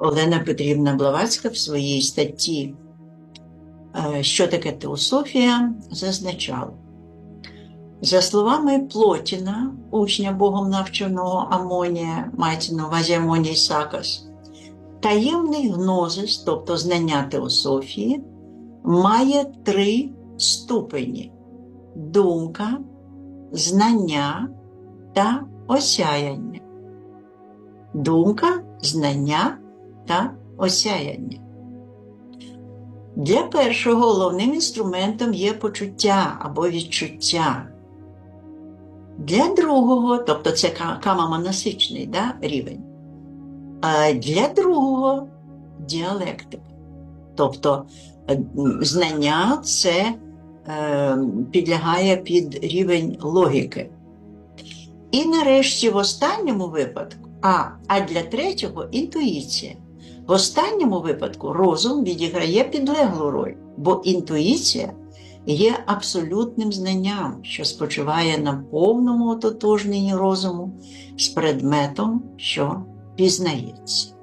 Олена Петрівна Блаватська в своїй статті е, Що таке теософія зазначала. За словами Плотіна, учня Богом навченого Амонія, мається на увазі Амоній Сакас, таємний гнозис, тобто знання теософії, має три ступені: думка, знання та осяяння. Думка, знання та осяяння. Для першого головним інструментом є почуття або відчуття. Для другого, тобто це ка- камаманасичний да, рівень, а для другого діалектика. Тобто е, знання це е, підлягає під рівень логіки. І нарешті в останньому випадку, а, а для третього інтуїція. В останньому випадку розум відіграє підлеглу роль, бо інтуїція є абсолютним знанням, що спочиває на повному ототожненні розуму з предметом, що пізнається.